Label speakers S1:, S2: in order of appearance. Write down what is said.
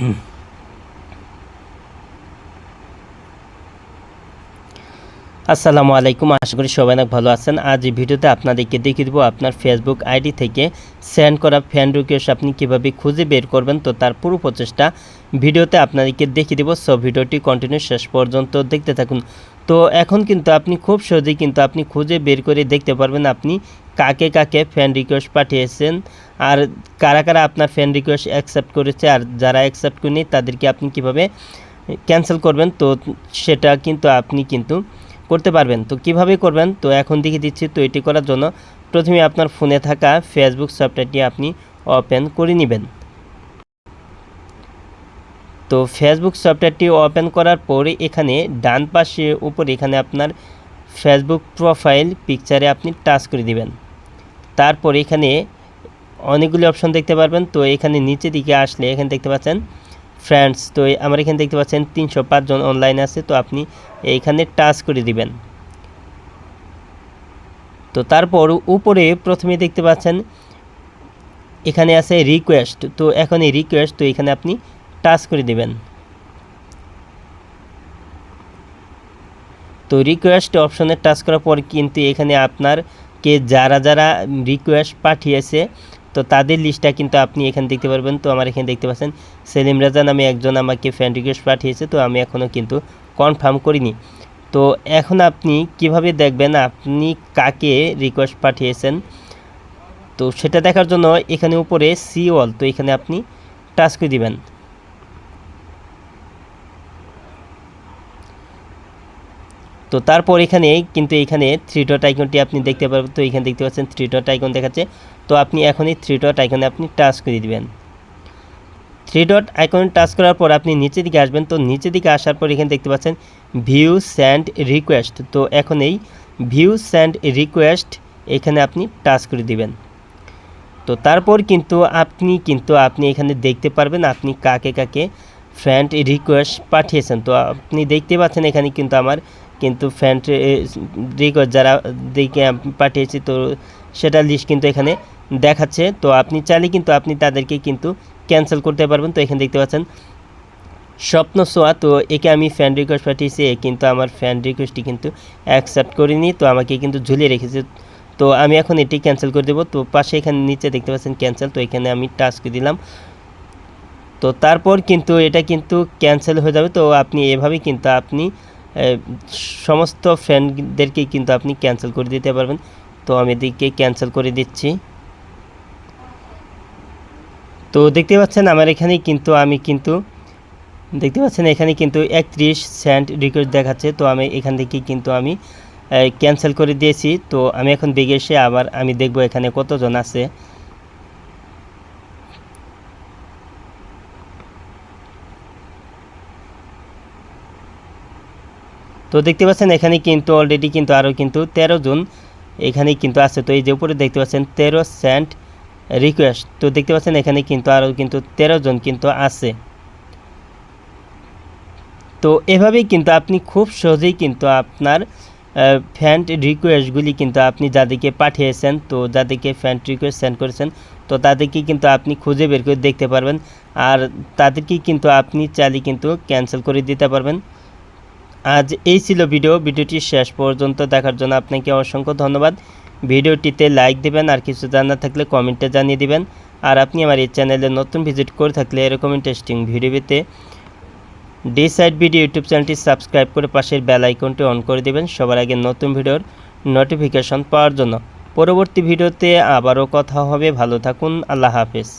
S1: mm আসসালামু আলাইকুম, আশা করি সবাই অনেক ভালো আছেন। আজ এই ভিডিওতে আপনাদেরকে দেখিয়ে দেবো আপনার ফেসবুক আইডি থেকে সেন্ড করা ফ্যান রিকোয়েস্ট আপনি কীভাবে খুঁজে বের করবেন, তো তার পুরো প্রচেষ্টা ভিডিওতে আপনাদেরকে দেখিয়ে দেবো। সব ভিডিওটি কন্টিনিউ শেষ পর্যন্ত দেখতে থাকুন। তো এখন কিন্তু আপনি খুব সহজেই কিন্তু আপনি খুঁজে বের করে দেখতে পারবেন আপনি কাকে কাকে ফ্যান রিকোয়েস্ট পাঠিয়েছেন আর কারা কারা আপনার ফ্যান রিকোয়েস্ট অ্যাকসেপ্ট করেছে আর যারা অ্যাকসেপ্ট করেনি তাদেরকে আপনি কীভাবে ক্যান্সেল করবেন, তো সেটা কিন্তু আপনি কিন্তু করতে পারবেন। তো কীভাবে করবেন? তো এখন দেখিয়ে দিচ্ছি। তো এটি করার জন্য প্রথমে আপনার ফোনে থাকা ফেসবুক সফটওয়্যারটি আপনি ওপেন করে নেবেন। তো ফেসবুক সফটওয়্যারটি ওপেন করার পরে এখানে ডান পাশে উপরে এখানে আপনার ফেসবুক প্রোফাইল পিকচারে আপনি টাচ করে দিবেন। তারপর এখানে অনেকগুলি অপশন দেখতে পারবেন। তো এখানে নিচে দিকে আসলে এখানে দেখতে পাচ্ছেন ফ্রেন্ডস, তো আমার এখানে দেখতে পাচ্ছেন তিনশো পাঁচজন অনলাইন আছে, তো আপনি এইখানে টাচ করে দিবেন। তো তারপর উপরে প্রথমে দেখতে পাচ্ছেন, এখানে আছে রিকোয়েস্ট তো এখন এই রিকোয়েস্ট তো এখানে আপনি টাচ করে দিবেন। তো রিকোয়েস্ট অপশনে টাচ করার পর কিন্তু এখানে আপনার কে যারা যারা রিকোয়েস্ট পাঠিয়েছে তো তাদের লিস্টটা কিন্তু আপনি এখানে দেখতে পারবেন। তো আমার এখানে দেখতে পাচ্ছেন, সেলিম রাজা নামে একজন আমাকে ফ্রেন্ড রিকোয়েস্ট পাঠিয়েছে, তো আমি এখনও কিন্তু কনফার্ম করিনি। তো এখন আপনি কীভাবে দেখবেন আপনি কাকে রিকোয়েস্ট পাঠিয়েছেন? তো সেটা দেখার জন্য এখানে উপরে সি অল তো এখানে আপনি টাচ করে দিবেন। তো তারপর এখানে কিন্তু এখানে থ্রি ডট আইকনটি আপনি দেখতে পারবেন। তো এখানে দেখতে পাচ্ছেন থ্রি ডট আইকন দেখাচ্ছে। তো আপনি এখনই থ্রি ডট আইকনে আপনি টাচ করে দিবেন। থ্রি ডট আইকনে টাচ করার পর আপনি নিচের দিকে আসবেন। তো নিচের দিকে আসার পর এখানে দেখতে পাচ্ছেন ভিউ স্যান্ড রিকোয়েস্ট তো এখন এই ভিউ স্যান্ড রিকোয়েস্ট এখানে আপনি টাচ করে দিবেন। তো তারপর কিন্তু আপনি কিন্তু আপনি এখানে দেখতে পারবেন আপনি কাকে কাকে ফ্রেন্ড রিকোয়েস্ট পাঠিয়েছেন। তো আপনি দেখতে পাচ্ছেন এখানে কিন্তু আমার কিন্তু ফ্রেন্ড রিকোয়েস্ট যারা দেখে পাঠিয়েছি, তো সেটা লিস্ট কিন্তু এখানে দেখাচ্ছে। তো আপনি চাইলে কিন্তু আপনি তাদেরকে কিন্তু ক্যান্সেল করতে পারবেন। তো এখানে দেখতে পাচ্ছেন, স্বপ্ন সোয়া, তো একে আমি ফ্যান রিকোয়েস্ট পাঠিয়েছি কিন্তু আমার ফ্যান রিকোয়েস্টটি কিন্তু অ্যাকসেপ্ট করিনি, তো আমাকে কিন্তু ঝুলিয়ে রেখেছে। তো আমি এখন এটি ক্যান্সেল করে দেবো। তো পাশে এখানে নিচে দেখতে পাচ্ছেন ক্যান্সেল তো এখানে আমি টাচ করে দিলাম। তো তারপর কিন্তু এটা কিন্তু ক্যান্সেল হয়ে যাবে। তো আপনি এভাবে কিন্তু আপনি সমস্ত ফ্রেন্ডদেরকে কিন্তু আপনি ক্যান্সেল করে দিতে পারবেন। তো আমি এদিকে ক্যান্সেল করে দিচ্ছি। তো দেখতে পাচ্ছেন আমার এখানে কিন্তু আমি কিন্তু, দেখতে পাচ্ছেন এখানে কিন্তু একত্রিশ সেন্ট রিকোয়েস্ট দেখাচ্ছে। তো আমি এখান থেকে কিন্তু আমি ক্যান্সেল করে দিয়েছি। তো আমি এখন বেগে এসে আবার আমি দেখব এখানে কতজন আছে। তো দেখতে পাচ্ছেন, এখানে কিন্তু অলরেডি কিন্তু আরও কিন্তু তেরো জন এখানে কিন্তু আছে। তো এই যে উপরে দেখতে পাচ্ছেন, তেরো সেন্ট রিকোয়েস্ট তো দেখতে পাচ্ছেন, এখানে কিন্তু আরও কিন্তু তেরো জন কিন্তু আছে। তো এভাবেই কিন্তু আপনি খুব সহজেই কিন্তু আপনার ফ্যান্ট রিকোয়েস্টগুলি কিন্তু আপনি যাদেরকে পাঠিয়েছেন, তো যাদেরকে ফ্যান্ট রিকোয়েস্ট সেন্ড করেছেন, তো তাদেরকে কিন্তু আপনি খুঁজে বের করে দেখতে পারবেন। আর তাদেরকে কিন্তু আপনি চাইলে কিন্তু ক্যান্সেল করে দিতে পারবেন। আজ এই ছিল ভিডিও। ভিডিওটি শেষ পর্যন্ত দেখার জন্য আপনাকে অসংখ্য ধন্যবাদ। ভিডিওটিতে লাইক দেবেন আর কিছু জানার থাকলে কমেন্টে জানিয়ে দিবেন। আর আপনি আমার এই চ্যানেলে নতুন ভিজিট করে থাকলে এরকম ইন্টারেস্টিং ভিডিও পেতে ডি সাইড ভিডিও ইউটিউব চ্যানেলটি সাবস্ক্রাইব করে পাশের বেল আইকনটি অন করে দেবেন। সবার আগে নতুন ভিডিওর নোটিফিকেশন পাওয়ার জন্য। পরবর্তী ভিডিওতে আবারও কথা হবে। ভালো থাকুন। আল্লাহ হাফেজ।